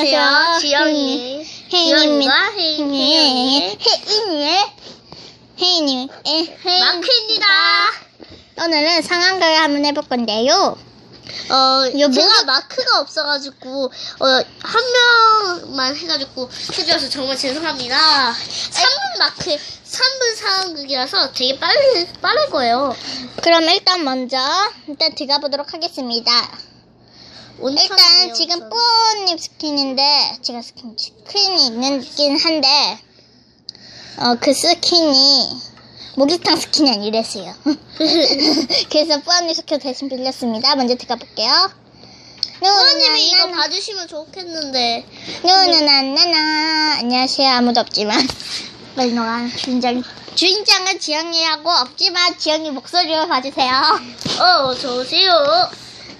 안녕하세요. 지영이. 혜인입니다. 혜인이의 혜인이 마크입니다. 오늘은 상황극을 한번 해볼 건데요. 어, 요 제가 뭐가- 마크가 없어가지고, 어, 한 명만 해가지고 해줘서 정말 죄송합니다. 3분 마크, 3분 상황극이라서 되게 빨리, 빠를 거예요. 그럼 일단 먼저 일단 들어가 보도록 하겠습니다. 일단 지금. 뿌님 스킨인데 제가 스킨 스킨이 있긴 한데 어 그 스킨이 목욕탕 스킨이 아니랬어요. 그래서 뿌님 스킨 대신 빌렸습니다. 먼저 들어가 볼게요. 부모님이 이거 봐주시면 좋겠는데. 누누나나나 안녕하세요 아무도 없지만 빨리 너가 주인장 주인장은 지영이라고 없지만 지영이 목소리를 봐주세요. 어, 좋으세요.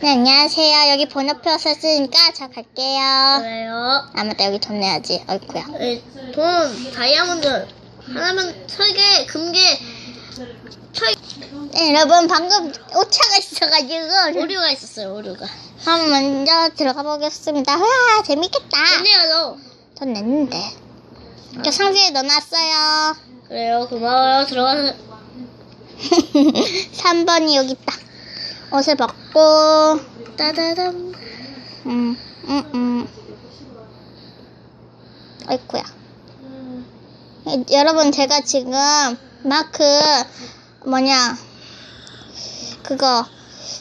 네 안녕하세요 여기 번호표 썼으니까 저 갈게요. 그래요. 아 맞다 여기 돈 내야지. 어이쿠야. 네, 돈, 다이아몬드, 하나만, 철개, 금괴, 철, 네, 여러분 방금 오차가 있어가지고 오류가 있었어요, 오류가. 한번 먼저 들어가 보겠습니다. 와 재밌겠다. 좋네요, 너. 돈 냈는데. 저 상자에 넣어놨어요. 그래요, 고마워요. 들어가서. 3번이 여기 있다. 옷을 벗고 따다담. 음, 음, 음. 아이쿠야. 에, 여러분, 제가 지금 마크, 뭐냐, 그거,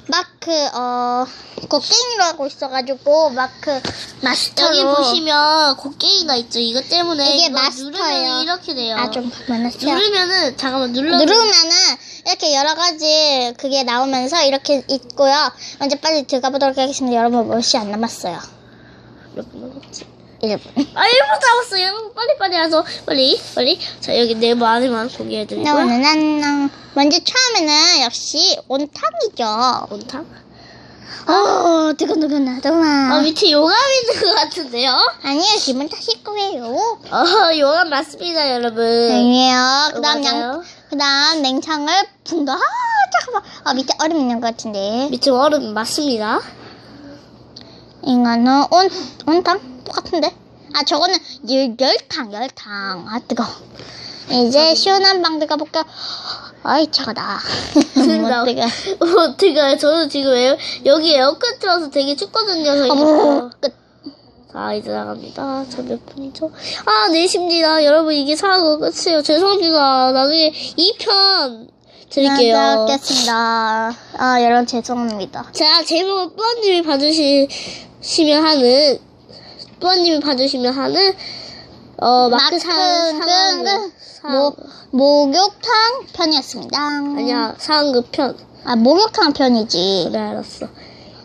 마크, 어, 곡괭이로 하고 있어가지고, 마크 마스터로. 여기 보시면 곡괭이가 있죠. 이것 때문에 이게 이거 마스터예요. 누르면 이렇게 돼요. 아, 좀 많았어요. 누르면은 잠깐만 눌러. 누르면은 이렇게 여러 가지 그게 나오면서 이렇게 있고요. 먼저 빨리 들어가 보도록 하겠습니다. 여러분, 몇시 안 남았어요. 몇 분 남았지? 1분. 아 1분 남았어요. 빨리 빨리 하서 빨리 빨리. 자 여기 네모 안에만 소개해드리고요. 나나나나 먼저 처음에는 역시 온탕이죠. 온탕? 어, 두근두근하더만. 아 밑에 용암 있는 것 같은데요? 아니에요, 기분 탓일 거예요. 어 용암 맞습니다 여러분. 아니에요. 그 다음 네. 맞아요. 양, 그 다음 냉창을 붕다. 아, 잠깐만. 아 밑에 얼음 있는 것 같은데. 밑에 얼음 맞습니다. 이거는 온 온탕 똑같은데. 아 저거는 열 열탕 열탕. 아 뜨거. 이제 시원한 방 들어가 볼까. 아이 차가다. 나- 못 뜨거. 어떻게 저는 지금 에어, 여기 에어컨 틀어서 되게 춥거든요. 어, 저희가. 끝. 자 이제 나갑니다. 저 몇 분이죠? 아 4시입니다. 여러분 이게 사고 끝이에요. 죄송합니다. 나중에 2편 드릴게요. 겠습니다 아 여러분 죄송합니다. 자, 제목은 뿌아님이 봐주시면 하는, 뿌아님이 봐주시면 하는, 어, 마크. 사, 모, 목욕탕 편이었습니다. 아니야, 상황극 편. 아, 목욕탕 편이지. 그래, 알았어.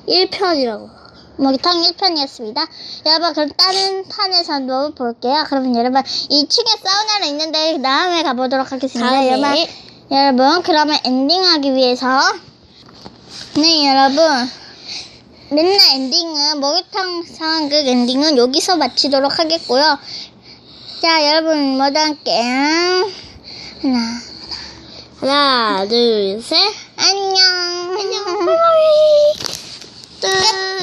1편이라고. 목욕탕 1편이었습니다. 여러분, 그럼 다른 판에서도 볼게요. 그러면 여러분, 2층에 사우나는 있는데, 그 다음에 가보도록 하겠습니다. 다음에. 여러분, 여러분, 그러면 엔딩하기 위해서, 네, 여러분. 맨날 엔딩은, 목욕탕 상황극 엔딩은 여기서 마치도록 하겠고요. 자, 여러분, 모두 함께, 하나, 하나, 둘, 셋. 안녕. 안녕. 끝. 뜨